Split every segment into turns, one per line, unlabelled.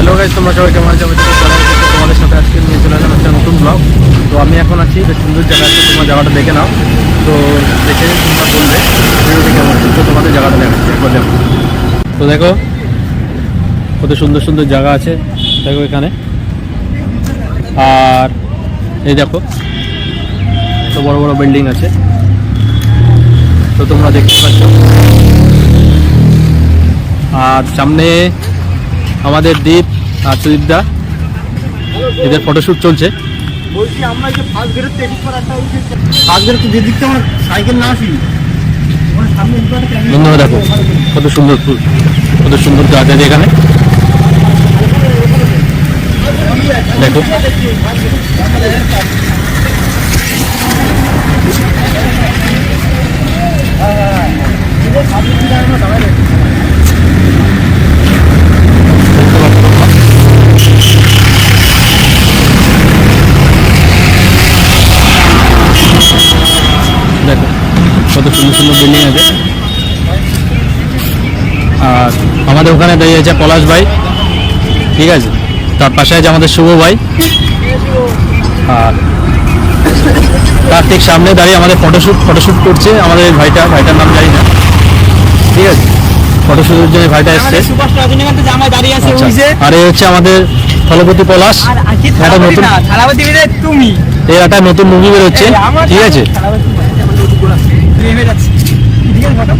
Hello guys তোমরা সবাই কেমন আছো? তোমাদের সাথে আজকে নিয়ে চলে এলাম একটা নতুন ব্লগ তো আমি এখন আছি বেশ সুন্দর জায়গা আছে, তোমার জায়গাটা দেখে নাও। তো দেখে তোমরা বলবে, ভিডিওটি কেমন তো তোমাদের জায়গাটা দেখাচ্ছি একবার দেখো। তো দেখো, কত সুন্দর সুন্দর জায়গা আছে, দেখো এখানে। আর এই দেখো তো বড় বড় বিল্ডিং আছে। তো তোমরা দেখতে পাচ্ছ। আর সামনে আমাদের দ্বীপ আর সুদীপদা এদের ফটোশ্যুট চলছে।
বলছি আমরা যে ফার্স্ট থেকে ফার্স্ট যে আমরা সাইকেল না আসি
বন্ধুরা দেখো কত সুন্দর ফুল কত সুন্দর গাছ আছে এখানে। দেখো। সুন্দর বিল্ডিং আছে। আর আমাদের ওখানে দাঁড়িয়ে আছে পলাশ ভাই। ঠিক আছে? তার পাশে আছে আমাদের শুভ ভাই। আর তার ঠিক সামনে দাঁড়িয়ে আমাদের ফটোশ্যুট ফটোশ্যুট করছে আমাদের এই ভাইটা। ভাইটার নাম জানি না। ঠিক আছে? ফটোশ্যুটের জন্য ভাইটা এসছে। আচ্ছা। আর এই হচ্ছে আমাদের থলপতি পলাশ। একটা নতুন
তুমি।
এর একটা নতুন মুভি বেরোচ্ছে। ঠিক আছে?
নেমে যাচ্ছে। ঠিক আছে ফটো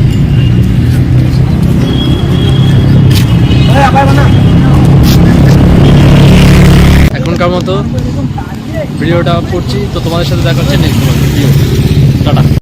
এখনকার মতো ভিডিওটা করছি। তো তোমাদের সাথে দেখা হচ্ছে নেক্সট ভিডিও টাটা।